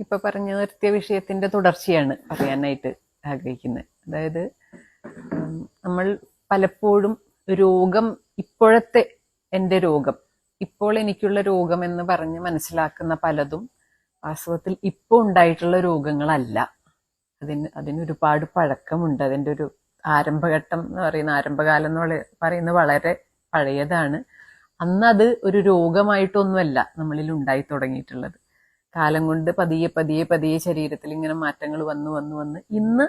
ഇപ്പൊ പറഞ്ഞു നിർത്തിയ വിഷയത്തിന്റെ തുടർച്ചയാണ് പറയാനായിട്ട് ആഗ്രഹിക്കുന്നത്. അതായത് നമ്മൾ പലപ്പോഴും രോഗം ഇപ്പോഴത്തെ എന്റെ രോഗം ഇപ്പോൾ എനിക്കുള്ള രോഗം എന്ന് പറഞ്ഞ് മനസ്സിലാക്കുന്ന പലതും വാസ്തവത്തിൽ ഇപ്പോൾ ഉണ്ടായിട്ടുള്ള രോഗങ്ങളല്ല. അതിന് അതിനൊരുപാട് പഴക്കമുണ്ട്. അതിന്റെ ഒരു ആരംഭഘട്ടം എന്ന് പറയുന്ന ആരംഭകാലം എന്ന് പറയുന്നത് വളരെ പഴയതാണ്. അന്ന് അത് ഒരു രോഗമായിട്ടൊന്നുമല്ല നമ്മളിൽ ഉണ്ടായി തുടങ്ങിയിട്ടുള്ളത്. കാലം കൊണ്ട് പതിയെ പതിയെ പതിയെ ശരീരത്തിൽ ഇങ്ങനെ മാറ്റങ്ങൾ വന്നു വന്നു വന്ന്. ഇന്ന്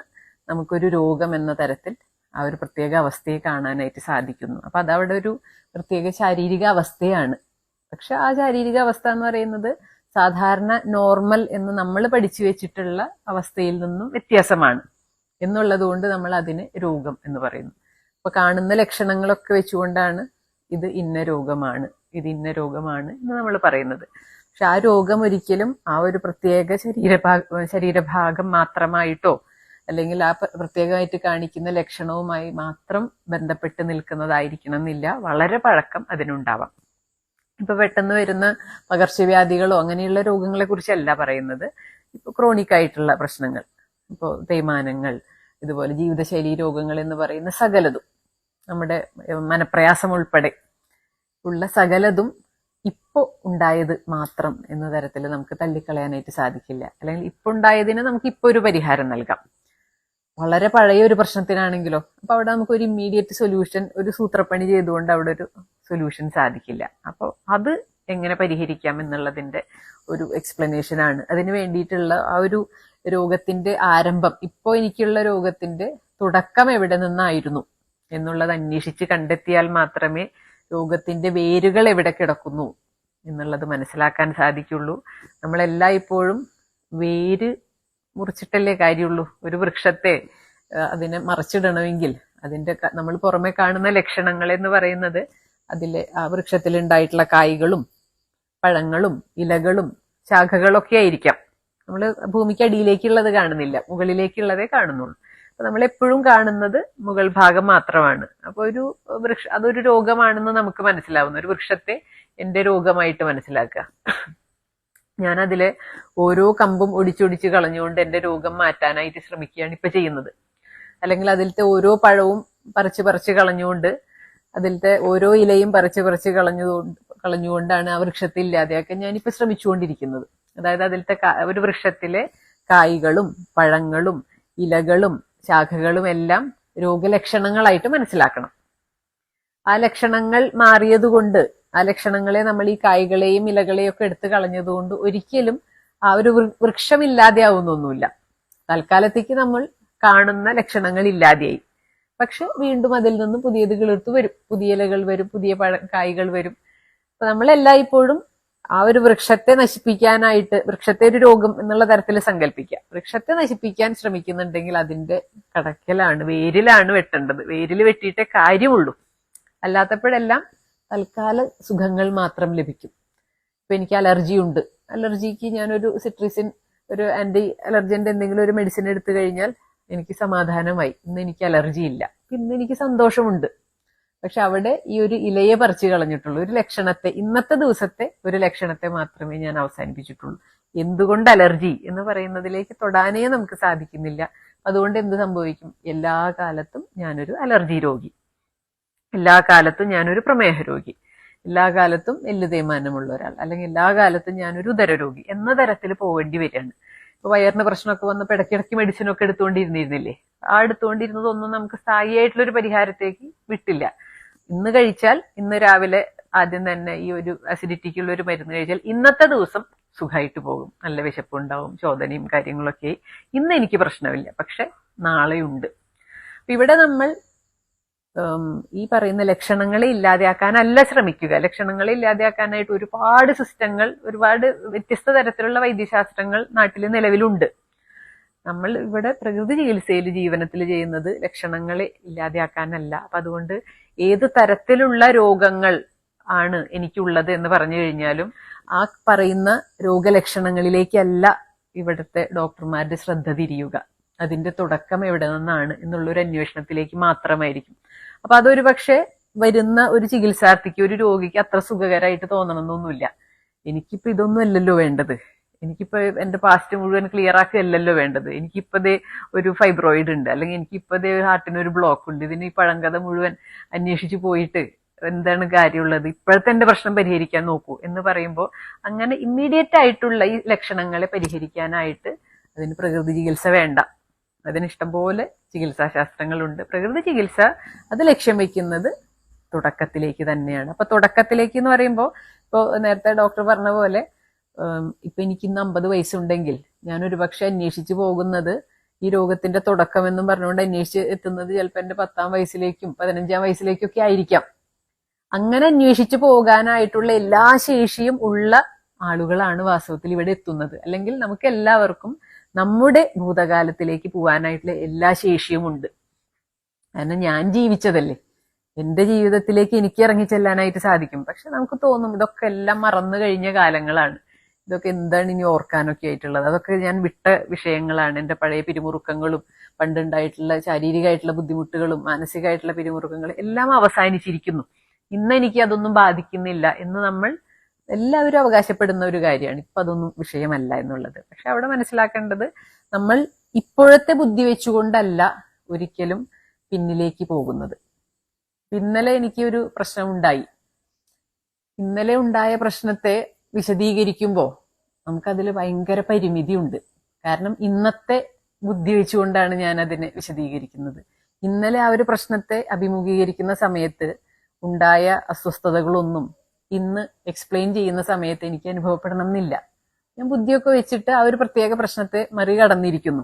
നമുക്കൊരു രോഗം എന്ന തരത്തിൽ ആ ഒരു പ്രത്യേക അവസ്ഥയെ കാണാനായിട്ട് സാധിക്കുന്നു. അപ്പൊ അതവിടെ ഒരു പ്രത്യേക ശാരീരിക അവസ്ഥയാണ്. പക്ഷെ ആ ശാരീരിക അവസ്ഥ എന്ന് പറയുന്നത് സാധാരണ നോർമൽ എന്ന് നമ്മൾ പഠിച്ചു വെച്ചിട്ടുള്ള അവസ്ഥയിൽ നിന്നും വ്യത്യാസമാണ് എന്നുള്ളത് കൊണ്ട് നമ്മൾ അതിന് രോഗം എന്ന് പറയുന്നു. അപ്പൊ കാണുന്ന ലക്ഷണങ്ങളൊക്കെ വെച്ചുകൊണ്ടാണ് ഇത് ഇന്ന രോഗമാണ് ഇത് ഇന്ന രോഗമാണ് എന്ന് നമ്മൾ പറയുന്നത്. പക്ഷെ ആ രോഗം ഒരിക്കലും ആ ഒരു പ്രത്യേക ശരീരഭാഗ ശരീരഭാഗം മാത്രമായിട്ടോ അല്ലെങ്കിൽ ആ പ്രത്യേകമായിട്ട് കാണിക്കുന്ന ലക്ഷണവുമായി മാത്രം ബന്ധപ്പെട്ട് നിൽക്കുന്നതായിരിക്കണം എന്നില്ല വളരെ പഴക്കം അതിനുണ്ടാവാം. ഇപ്പൊ പെട്ടെന്ന് വരുന്ന പകർച്ചവ്യാധികളോ അങ്ങനെയുള്ള രോഗങ്ങളെ കുറിച്ചല്ല പറയുന്നത്. ഇപ്പൊ ക്രോണിക് ആയിട്ടുള്ള പ്രശ്നങ്ങൾ. ഇപ്പോൾ തേയ്മാനങ്ങൾ ഇതുപോലെ ജീവിതശൈലി രോഗങ്ങൾ എന്ന് പറയുന്ന സകലതും. നമ്മുടെ മനപ്രയാസം ഉൾപ്പെടെ ഉള്ള സകലതും ഇപ്പോൾ ഉണ്ടായത് മാത്രം എന്ന തരത്തിൽ നമുക്ക് തള്ളിക്കളയാനായിട്ട് സാധിക്കില്ല. അല്ലെങ്കിൽ ഇപ്പൊ ഉണ്ടായതിന് നമുക്ക് ഇപ്പൊ ഒരു പരിഹാരം നൽകാം. വളരെ പഴയ ഒരു പ്രശ്നത്തിനാണെങ്കിലോ അപ്പോൾ അവിടെ നമുക്ക് ഒരു ഇമ്മീഡിയറ്റ് സൊല്യൂഷൻ ഒരു സൂത്രപ്പണി ചെയ്തുകൊണ്ട് അവിടെ ഒരു സൊല്യൂഷൻ സാധിക്കില്ല. അപ്പോൾ അത് എങ്ങനെ പരിഹരിക്കാം എന്നുള്ളതിന്റെ ഒരു എക്സ്പ്ലനേഷൻ ആണ്. അതിന് വേണ്ടിയിട്ടുള്ള ആ ഒരു രോഗത്തിന്റെ ആരംഭം ഇപ്പോൾ എനിക്കുള്ള രോഗത്തിന്റെ തുടക്കം എവിടെ നിന്നായിരുന്നു എന്നുള്ളത് അന്വേഷിച്ച് കണ്ടെത്തിയാൽ മാത്രമേ രോഗത്തിന്റെ വേരുകൾ എവിടെ കിടക്കുന്നു എന്നുള്ളത് മനസ്സിലാക്കാൻ സാധിക്കുള്ളൂ. നമ്മളെല്ലാം ഇപ്പോഴും വേര് മുറിച്ചിട്ടല്ലേ കാര്യമുള്ളൂ. ഒരു വൃക്ഷത്തെ അതിനെ മറിച്ചിടണമെങ്കിൽ അതിന്റെ നമ്മൾ പുറമെ കാണുന്ന ലക്ഷണങ്ങൾ എന്ന് പറയുന്നത് അതിലെ ആ വൃക്ഷത്തിലുണ്ടായിട്ടുള്ള കായ്കളും പഴങ്ങളും ഇലകളും ശാഖകളൊക്കെ ആയിരിക്കാം. നമ്മൾ ഭൂമിക്ക് അടിയിലേക്കുള്ളത് കാണുന്നില്ല മുകളിലേക്കുള്ളതേ കാണുന്നുള്ളൂ. നമ്മൾ എപ്പോഴും കാണുന്നത് മുകൾ ഭാഗം മാത്രമാണ്. അപ്പൊ ഒരു വൃക്ഷ അതൊരു രോഗമാണെന്ന് നമുക്ക് മനസ്സിലാവുന്നു. ഒരു വൃക്ഷത്തെ എന്റെ രോഗമായിട്ട് മനസ്സിലാക്കുക. ഞാൻ അതിലെ ഓരോ കമ്പും ഒടിച്ചൊടിച്ച് കളഞ്ഞുകൊണ്ട് എന്റെ രോഗം മാറ്റാനായിട്ട് ശ്രമിക്കുകയാണ് ഇപ്പൊ ചെയ്യുന്നത്. അല്ലെങ്കിൽ അതിലത്തെ ഓരോ പഴവും പറിച്ച് പറിച്ച് കളഞ്ഞുകൊണ്ട് അതിലത്തെ ഓരോ ഇലയും പറിച്ച് പറിച്ച് കളഞ്ഞു കളഞ്ഞുകൊണ്ടാണ് ആ വൃക്ഷത്തെ ഇല്ലാതെയാക്കാൻ ഞാനിപ്പോ ശ്രമിച്ചുകൊണ്ടിരിക്കുന്നത്. അതായത് അതിലത്തെ ഒരു വൃക്ഷത്തിലെ കായ്കളും പഴങ്ങളും ഇലകളും ശാഖകളും എല്ലാം രോഗലക്ഷണങ്ങളായിട്ട് മനസ്സിലാക്കണം. ആ ലക്ഷണങ്ങൾ മാറിയതുകൊണ്ട് ആ ലക്ഷണങ്ങളെ നമ്മൾ ഈ കായ്കളെയും ഇലകളെയും ഒക്കെ എടുത്തു കളഞ്ഞതുകൊണ്ട് ഒരിക്കലും ആ ഒരു വൃക്ഷമില്ലാതെ വൃക്ഷം ഇല്ലാതെയാവുന്നൊന്നുമില്ല തൽക്കാലത്തേക്ക് നമ്മൾ കാണുന്ന ലക്ഷണങ്ങൾ ഇല്ലാതെയായി. പക്ഷെ വീണ്ടും അതിൽ നിന്ന് പുതിയത് കിളിർത്ത് വരും. പുതിയ ഇലകൾ വരും പുതിയ പഴ കായ്കൾ വരും. അപ്പൊ നമ്മൾ എല്ലായ്പ്പോഴും ആ ഒരു വൃക്ഷത്തെ നശിപ്പിക്കാനായിട്ട് വൃക്ഷത്തെ ഒരു രോഗം എന്നുള്ള തരത്തിൽ സങ്കല്പിക്കുക. വൃക്ഷത്തെ നശിപ്പിക്കാൻ ശ്രമിക്കുന്നുണ്ടെങ്കിൽ അതിന്റെ കടക്കലാണ് വേരിലാണ് വെട്ടേണ്ടത്. വേരിൽ വെട്ടിയിട്ടേ കാര്യമുള്ളൂ. അല്ലാത്തപ്പോഴെല്ലാം തൽക്കാല സുഖങ്ങൾ മാത്രം ലഭിക്കും. ഇപ്പൊ എനിക്ക് അലർജി ഉണ്ട്. അലർജിക്ക് ഞാനൊരു സിട്രിസിൻ ഒരു ആന്റി അലർജിന്റെ എന്തെങ്കിലും ഒരു മെഡിസിൻ എടുത്തു കഴിഞ്ഞാൽ എനിക്ക് സമാധാനമായി. ഇന്ന് എനിക്ക് അലർജി ഇല്ല. ഇന്ന് എനിക്ക് സന്തോഷമുണ്ട്. പക്ഷെ അവിടെ ഈ ഒരു ഇലയെ പറിച്ചു കളഞ്ഞിട്ടുള്ളൂ. ഒരു ലക്ഷണത്തെ ഇന്നത്തെ ദിവസത്തെ ഒരു ലക്ഷണത്തെ മാത്രമേ ഞാൻ അവസാനിപ്പിച്ചിട്ടുള്ളൂ. എന്തുകൊണ്ട് അലർജി എന്ന് പറയുന്നതിലേക്ക് തൊടാനേ നമുക്ക് സാധിക്കുന്നില്ല. അതുകൊണ്ട് എന്ത് സംഭവിക്കും? എല്ലാ കാലത്തും ഞാനൊരു അലർജി രോഗി. എല്ലാ കാലത്തും ഞാനൊരു പ്രമേഹ രോഗി. എല്ലാ കാലത്തും എല്ല് തേയ്മാനമുള്ള ഒരാൾ. അല്ലെങ്കിൽ എല്ലാ കാലത്തും ഞാനൊരു ഉദര രോഗി എന്ന തരത്തിൽ പോകേണ്ടി വരികയാണ്. ഇപ്പൊ വയറിന് പ്രശ്നമൊക്കെ വന്നപ്പോൾ ഇടയ്ക്കിടയ്ക്ക് മെഡിസിനൊക്കെ എടുത്തുകൊണ്ടിരുന്നിരുന്നില്ലേ? ആ എടുത്തുകൊണ്ടിരുന്നതൊന്നും നമുക്ക് സ്ഥായിയായിട്ടുള്ള ഒരു പരിഹാരത്തേക്ക് വിട്ടില്ല. ഇന്ന് കഴിച്ചാൽ ഇന്ന് രാവിലെ ആദ്യം തന്നെ ഈ ഒരു അസിഡിറ്റിക്കുള്ള ഒരു മരുന്ന് കഴിച്ചാൽ ഇന്നത്തെ ദിവസം സുഖമായിട്ട് പോകും. നല്ല വിശപ്പുണ്ടാവും ചോദനയും കാര്യങ്ങളൊക്കെ ഇന്ന് എനിക്ക് പ്രശ്നമില്ല പക്ഷെ നാളെയുണ്ട്. ഇവിടെ നമ്മൾ ഈ പറയുന്ന ലക്ഷണങ്ങളെ ഇല്ലാതെയാക്കാനല്ല ശ്രമിക്കുക. ലക്ഷണങ്ങളെ ഇല്ലാതെയാക്കാനായിട്ട് ഒരുപാട് സിസ്റ്റങ്ങൾ ഒരുപാട് വ്യത്യസ്ത തരത്തിലുള്ള വൈദ്യശാസ്ത്രങ്ങൾ നാട്ടിൽ നിലവിലുണ്ട്. നമ്മൾ ഇവിടെ പ്രകൃതി ചികിത്സയിൽ ജീവനത്തിൽ ചെയ്യുന്നത് ലക്ഷണങ്ങളെ ഇല്ലാതെയാക്കാനല്ല. അപ്പൊ അതുകൊണ്ട് ഏത് തരത്തിലുള്ള രോഗങ്ങൾ ആണ് എനിക്കുള്ളത് എന്ന് പറഞ്ഞു കഴിഞ്ഞാലും ആ പറയുന്ന രോഗലക്ഷണങ്ങളിലേക്കല്ല ഇവിടുത്തെ ഡോക്ടർമാരുടെ ശ്രദ്ധ തിരിയുക. അതിന്റെ തുടക്കം എവിടെ നിന്നാണ് എന്നുള്ളൊരു അന്വേഷണത്തിലേക്ക് മാത്രമായിരിക്കും. അപ്പൊ അതൊരു പക്ഷെ വരുന്ന ഒരു ചികിത്സാർത്ഥിക്ക് ഒരു രോഗിക്ക് അത്ര സുഖകരമായിട്ട് തോന്നണമെന്നൊന്നുമില്ല എനിക്കിപ്പോ ഇതൊന്നും അല്ലല്ലോ വേണ്ടത്. എനിക്കിപ്പോ എന്റെ പാസ്റ്റ് മുഴുവൻ ക്ലിയർ ആക്കുകയല്ലല്ലോ വേണ്ടത്. എനിക്കിപ്പതേ ഒരു ഫൈബ്രോയിഡ് ഉണ്ട്. അല്ലെങ്കിൽ എനിക്കിപ്പതേ ഹാർട്ടിന് ഒരു ബ്ലോക്ക് ഉണ്ട്. ഇതിന് ഈ പഴങ്കഥ മുഴുവൻ അന്വേഷിച്ച് പോയിട്ട് എന്താണ് കാര്യമുള്ളത്? ഇപ്പോഴത്തെ എന്റെ പ്രശ്നം പരിഹരിക്കാൻ നോക്കൂ എന്ന് പറയുമ്പോൾ അങ്ങനെ ഇമ്മീഡിയറ്റ് ആയിട്ടുള്ള ഈ ലക്ഷണങ്ങളെ പരിഹരിക്കാനായിട്ട് അതിന് പ്രകൃതി ചികിത്സ വേണ്ട. അതിന് ഇഷ്ടംപോലെ ചികിത്സാശാസ്ത്രങ്ങളുണ്ട്. പ്രകൃതി ചികിത്സ അത് ലക്ഷ്യം വയ്ക്കുന്നത് തുടക്കത്തിലേക്ക് തന്നെയാണ്. അപ്പൊ തുടക്കത്തിലേക്ക് എന്ന് പറയുമ്പോൾ ഇപ്പോൾ നേരത്തെ ഡോക്ടർ പറഞ്ഞ പോലെ ഇപ്പൊ എനിക്ക് ഇന്ന് അമ്പത് വയസ്സുണ്ടെങ്കിൽ ഞാനൊരു പക്ഷെ അന്വേഷിച്ചു പോകുന്നത് ഈ രോഗത്തിന്റെ തുടക്കം എന്നും പറഞ്ഞുകൊണ്ട് അന്വേഷിച്ച് എത്തുന്നത് ചിലപ്പോൾ എന്റെ പത്താം വയസ്സിലേക്കും പതിനഞ്ചാം വയസ്സിലേക്കും ഒക്കെ ആയിരിക്കാം. അങ്ങനെ അന്വേഷിച്ചു പോകാനായിട്ടുള്ള എല്ലാ ശേഷിയും ഉള്ള ആളുകളാണ് വാസ്തവത്തിൽ ഇവിടെ എത്തുന്നത്. അല്ലെങ്കിൽ നമുക്ക് എല്ലാവർക്കും നമ്മുടെ ഭൂതകാലത്തിലേക്ക് പോകാനായിട്ടുള്ള എല്ലാ ശേഷിയും ഉണ്ട്. കാരണം ഞാൻ ജീവിച്ചതല്ലേ. എന്റെ ജീവിതത്തിലേക്ക് എനിക്ക് ഇറങ്ങി ചെല്ലാനായിട്ട് സാധിക്കും. പക്ഷെ നമുക്ക് തോന്നും ഇതൊക്കെ എല്ലാം മറന്നു കഴിഞ്ഞ കാലങ്ങളാണ്. ഇതൊക്കെ എന്താണ് ഇനി ഓർക്കാനൊക്കെ ആയിട്ടുള്ളത്? അതൊക്കെ ഞാൻ വിട്ട വിഷയങ്ങളാണ്. എന്റെ പഴയ പിരിമുറുക്കങ്ങളും പണ്ടുണ്ടായിട്ടുള്ള ശാരീരികമായിട്ടുള്ള ബുദ്ധിമുട്ടുകളും മാനസികമായിട്ടുള്ള പിരിമുറുക്കങ്ങളും എല്ലാം അവസാനിച്ചിരിക്കുന്നു. ഇന്ന് എനിക്ക് അതൊന്നും ബാധിക്കുന്നില്ല എന്ന് നമ്മൾ എല്ലാവരും അവകാശപ്പെടുന്ന ഒരു കാര്യമാണ്. ഇപ്പൊ അതൊന്നും വിഷയമല്ല എന്നുള്ളത്. പക്ഷെ അവിടെ മനസ്സിലാക്കേണ്ടത് നമ്മൾ ഇപ്പോഴത്തെ ബുദ്ധി വെച്ചുകൊണ്ടല്ല ഒരിക്കലും പിന്നിലേക്ക് പോകുന്നത്. ഇന്നലെ എനിക്ക് ഒരു പ്രശ്നമുണ്ടായി. ഇന്നലെ ഉണ്ടായ പ്രശ്നത്തെ വിശദീകരിക്കുമ്പോൾ നമുക്കതിൽ ഭയങ്കര പരിമിതിയുണ്ട്. കാരണം ഇന്നത്തെ ബുദ്ധി വെച്ചുകൊണ്ടാണ് ഞാൻ അതിനെ വിശദീകരിക്കുന്നത്. ഇന്നലെ ആ ഒരു പ്രശ്നത്തെ അഭിമുഖീകരിക്കുന്ന സമയത്ത് ഉണ്ടായ അസ്വസ്ഥതകളൊന്നും ഇന്ന് എക്സ്പ്ലെയിൻ ചെയ്യുന്ന സമയത്ത് എനിക്ക് അനുഭവപ്പെടണം എന്നില്ല ഞാൻ ബുദ്ധിയൊക്കെ വെച്ചിട്ട് ആ ഒരു പ്രത്യേക പ്രശ്നത്തെ മറികടന്നിരിക്കുന്നു.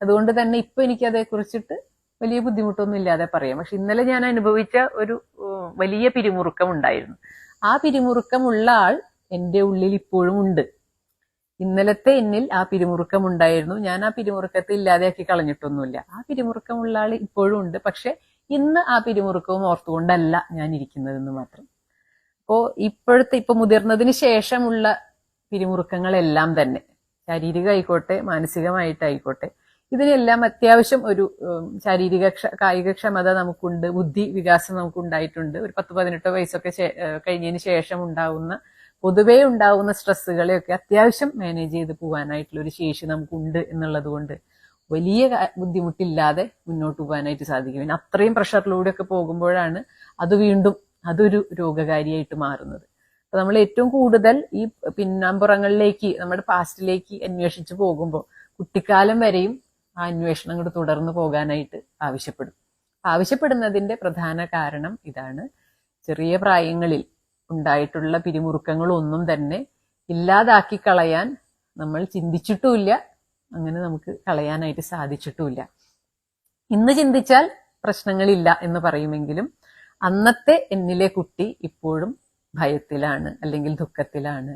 അതുകൊണ്ട് തന്നെ ഇപ്പൊ എനിക്ക് അതേക്കുറിച്ചിട്ട് വലിയ ബുദ്ധിമുട്ടൊന്നും ഇല്ലാതെ പറയാം. പക്ഷെ ഇന്നലെ ഞാൻ അനുഭവിച്ച ഒരു വലിയ പിരിമുറുക്കം ഉണ്ടായിരുന്നു ആ പിരിമുറുക്കമുള്ള ആൾ എന്റെ ഉള്ളിൽ ഇപ്പോഴും ഉണ്ട്. ഇന്നലത്തെ എന്നിൽ ആ പിരിമുറുക്കം ഉണ്ടായിരുന്നു ഞാൻ ആ പിരിമുറുക്കത്തെ ഇല്ലാതെയാക്കി കളഞ്ഞിട്ടൊന്നുമില്ല. ആ പിരിമുറുക്കമുള്ള ആൾ ഇപ്പോഴും ഉണ്ട്. പക്ഷെ ഇന്ന് ആ പിരിമുറുക്കവും ഓർത്തുകൊണ്ടല്ല ഞാൻ ഇരിക്കുന്നതെന്ന് മാത്രം. അപ്പോ ഇപ്പോഴത്തെ ഇപ്പൊ മുതിർന്നതിന് ശേഷമുള്ള പിരിമുറുക്കങ്ങളെല്ലാം തന്നെ ശാരീരികമായിക്കോട്ടെ മാനസികമായിട്ടായിക്കോട്ടെ ഇതിനെല്ലാം അത്യാവശ്യം ഒരു ശാരീരിക കായികക്ഷമത കായിക ക്ഷമത നമുക്കുണ്ട് ബുദ്ധി വികാസം നമുക്കുണ്ടായിട്ടുണ്ട്. ഒരു പത്ത് പതിനെട്ടോ വയസ്സൊക്കെ കഴിഞ്ഞതിന് ശേഷം ഉണ്ടാവുന്ന പൊതുവേ ഉണ്ടാവുന്ന സ്ട്രെസ്സുകളെയൊക്കെ അത്യാവശ്യം മാനേജ് ചെയ്ത് പോകാനായിട്ടുള്ള ഒരു ശേഷി നമുക്കുണ്ട് എന്നുള്ളത് കൊണ്ട് വലിയ ബുദ്ധിമുട്ടില്ലാതെ മുന്നോട്ട് പോകാനായിട്ട് സാധിക്കും. പിന്നെ അത്രയും പ്രഷറിലൂടെയൊക്കെ പോകുമ്പോഴാണ് അത് വീണ്ടും അതൊരു രോഗകാരിയായിട്ട് മാറുന്നത്. അപ്പൊ നമ്മൾ ഏറ്റവും കൂടുതൽ ഈ പിന്നാമ്പുറങ്ങളിലേക്ക് നമ്മുടെ പാസ്റ്റിലേക്ക് അന്വേഷിച്ച് പോകുമ്പോൾ കുട്ടിക്കാലം വരെയും ആ അന്വേഷണം കൂടെ തുടർന്ന് പോകാനായിട്ട് ആവശ്യപ്പെടും. ആവശ്യപ്പെടുന്നതിന്റെ പ്രധാന കാരണം ഇതാണ്. ചെറിയ പ്രായങ്ങളിൽ ഉണ്ടായിട്ടുള്ള പിരിമുറുക്കങ്ങളൊന്നും തന്നെ ഇല്ലാതാക്കി കളയാൻ നമ്മൾ ചിന്തിച്ചിട്ടുമില്ല. അങ്ങനെ നമുക്ക് കളയാനായിട്ട് സാധിച്ചിട്ടുമില്ല. ഇന്ന് ചിന്തിച്ചാൽ പ്രശ്നങ്ങളില്ല എന്ന് പറയുമെങ്കിലും അന്നത്തെ എന്നിലെ കുട്ടി ഇപ്പോഴും ഭയത്തിലാണ് അല്ലെങ്കിൽ ദുഃഖത്തിലാണ്.